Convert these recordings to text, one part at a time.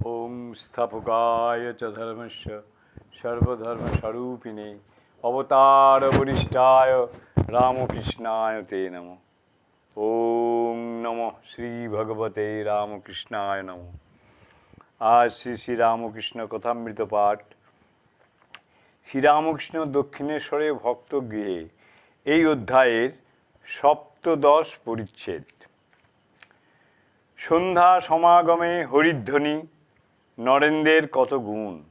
ওং স্থাপকায় চ ধর্মস্য সর্বধর্মস্বরূপিণে অবতার বরিষ্ঠায় রামকৃষ্ণায় তে নম ওং নম শ্রী ভগবতে রামকৃষ্ণায় নম আজ শ্রী শ্রী রামকৃষ্ণ কথামৃত পাঠ শ্রীরামকৃষ্ণ দক্ষিণেশ্বরে ভক্ত গৃহে এই অধ্যায়ের সপ্তদশ পরিচ্ছেদ। সন্ধ্যা সমাগমে হরিধ্বনি নরেন্দ্রের কত গুণ।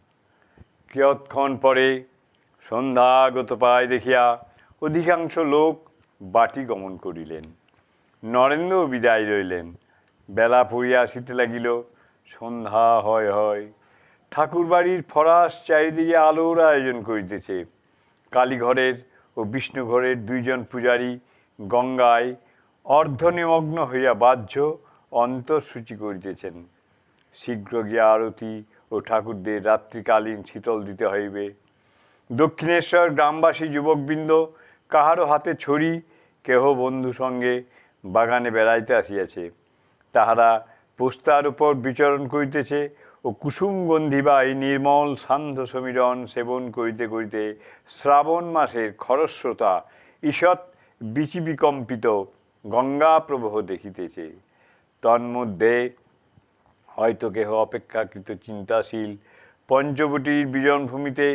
কিয়ৎক্ষণ পরে সন্ধ্যাগত পায় দেখিয়া অধিকাংশ লোক বাটি গমন করিলেন। নরেন্দ্র বিদায় রইলেন বেলা পড়িয়া আসিতে লাগিল। সন্ধ্যা হয় হয়। ঠাকুরবাড়ির ফরাস চারিদিকে আলোর আয়োজন করিতেছে। কালীঘরের ও বিষ্ণুঘরের দুইজন পূজারী গঙ্গায় অর্ধনিমগ্ন হইয়া বাহ্য অন্তঃসূচি করিতেছেন। শীঘ্র গিয়া আরতি ও ঠাকুরদের রাত্রিকালীন শীতল দিতে হইবে। দক্ষিণেশ্বর গ্রামবাসী যুবকবৃন্দ কাহারও হাতে ছড়ি কেহ বন্ধু সঙ্গে বাগানে বেড়াইতে আসিয়াছে। তাহারা পোস্তার উপর বিচরণ করিতেছে ও কুসুমগন্ধি বা এই নির্মল সান্ধ্য সমীরণ সেবন করিতে করিতে শ্রাবণ মাসের খরস্রোতা ঈষৎ বিচিবিকম্পিত গঙ্গা প্রবাহ দেখিতেছে। তন্মধ্যে হয়তো কেহ অপেক্ষাকৃত চিন্তাশীল। পঞ্চবটির বিজনভূমিতে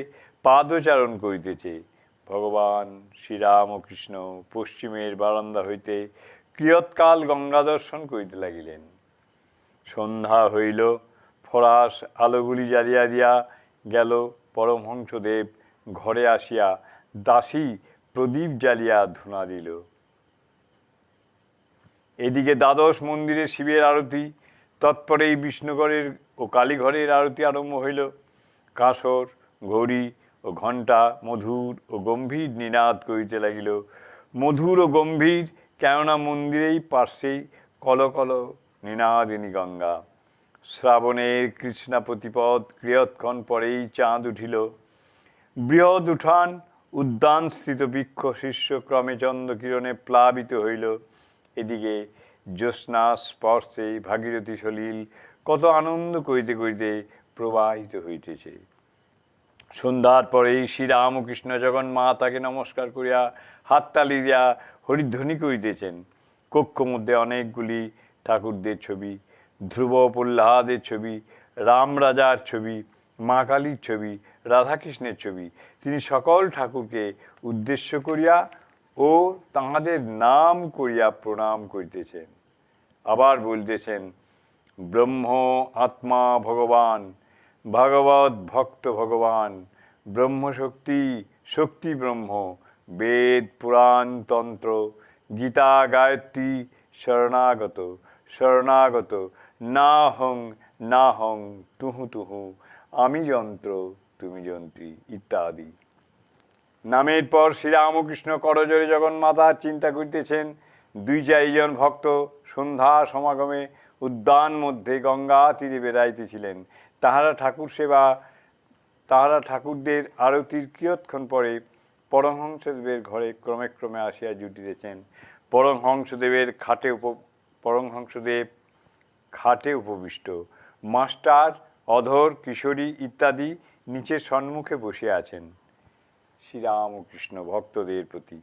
পাদচারণ করিতেছে। ভগবান শ্রীরামকৃষ্ণ পশ্চিমের বারান্দা হইতে কিয়ৎকাল গঙ্গা দর্শন করিতে লাগিলেন। সন্ধ্যা হইল, ফরাস আলোগুলি জ্বালিয়া দিয়া গেল, পরমহংসদেব ঘরে আসিয়া দাসী প্রদীপ জ্বালিয়া ধুনা দিল। এদিকে দ্বাদশ মন্দিরে শিবের আরতি তৎপরেই বিষ্ণুগড়ের ও কালীঘরের আরতি আরম্ভ হইল। কাসর, ঘড়ি ও ঘণ্টা, মধুর ও গম্ভীর নিনাদ করিতে লাগিল। মধুর ও গম্ভীর কেননা মন্দিরেই পার্শ্বেই কল কল নিনাদিনী গঙ্গা। শ্রাবণের কৃষ্ণা প্রতিপদ ক্রিয়ৎক্ষণ পরেই চাঁদ উঠিল। বৃহৎ উঠান উদ্যানস্থিত বৃক্ষ শীর্ষ ক্রমে চন্দ্রকিরণে প্লাবিত হইল। এদিকে জ্যোৎস্না, স্পর্শে ভাগীরথী সলিল কত আনন্দ করিতে করিতে প্রবাহিত হইতেছে। সন্ধ্যার পরেই শ্রীরামকৃষ্ণ যখন মা তাকে নমস্কার করিয়া হাততালি দিয়া হরিধ্বনি করিতেছেন। কক্ষ মধ্যে অনেকগুলি ঠাকুরদের ছবি, ধ্রুব প্রহ্লাদের ছবি, রাম রাজার ছবি, মা কালীর ছবি, রাধাকৃষ্ণের ছবি। তিনি সকল ঠাকুরকে উদ্দেশ্য করিয়া ও তাহাদের নাম করিয়া প্রণাম করিতেছেন। আবার বলতেছেন, ব্রহ্ম, আত্মা, ভগবান, ভাগবত ভক্ত ভগবান, ব্রহ্মশক্তি, শক্তি ব্রহ্ম, বেদ, পুরাণ, তন্ত্র, গীতা, গায়ত্রী, শরণাগত শরণাগত না হং না হং তুহু তুহু, আমি যন্ত্র, তুমি যন্ত্রী, ইত্যাদি। নামের পর শ্রীরামকৃষ্ণ করজোরে জগন্মাতার চিন্তা করিতেছেন। দুই চারিজন ভক্ত সন্ধ্যা সমাগমে উদ্যান মধ্যে গঙ্গা তীরে বেড়াইতেছিলেন। তাহারা ঠাকুর সেবা, তাহারা ঠাকুরদের আরতির কিয়ৎক্ষণ পরে পরমহংসদেবের ঘরে ক্রমে ক্রমে আসিয়া জুটিতেছেন। পরমহংসদেবের খাটে উপ, পরমহংসদেব খাটে উপবিষ্ট। মাস্টার, অধর, কিশোরী ইত্যাদি নিচের সম্মুখে বসে আছেন। শ্রীরামকৃষ্ণ ভক্তদের প্রতি।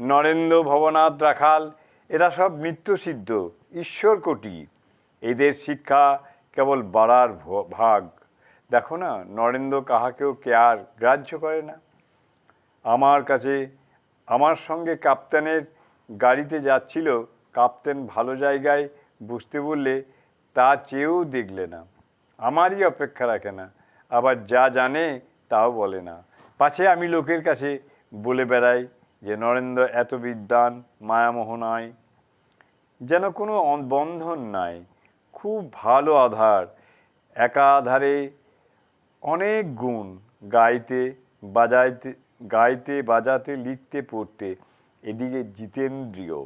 নরেন্দ্র ভবনাথ রাখাল, এরা সব মৃত্যুসিদ্ধ ঈশ্বর কোটি। এদের শিক্ষা কেবল বাড়ার ভাগ। দেখো না, নরেন্দ্র কাহাকেও কেয়ার গ্রাহ্য করে না। আমার কাছে, আমার সঙ্গে কাপ্তানের গাড়িতে যাচ্ছিল, কাপ্তেন ভালো জায়গায় বুঝতে বললে তা চেয়েও দেখলে না। আমারই অপেক্ষা রাখে না, আবার যা জানে তাও বলে না। পাছে আমি লোকের কাছে বলে বেড়াই যে, নরেন্দ্র, এত বিদ্বান, মায়ামোহ নয়। যেন কোনো বন্ধন নাই। খুব ভালো আধার। একা আধারে অনেক গুণ। গাইতে, বাজাইতে, গাইতে, বাজাতে, লিখতে, পড়তে। এদিকে জিতেন্দ্রীয়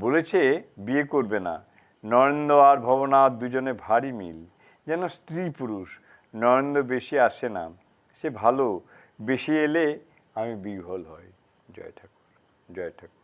বলেছে, বিয়ে করবে না। নরেন্দ্র আর ভবনাথ দুজনে ভারী মিল। যেন স্ত্রী পুরুষ। নরেন্দ্র বেশি আসে না। সে ভালো। বেশি এলে আমি বিহ্বল হই। জয় ঠাকুর জয় ঠাকুর।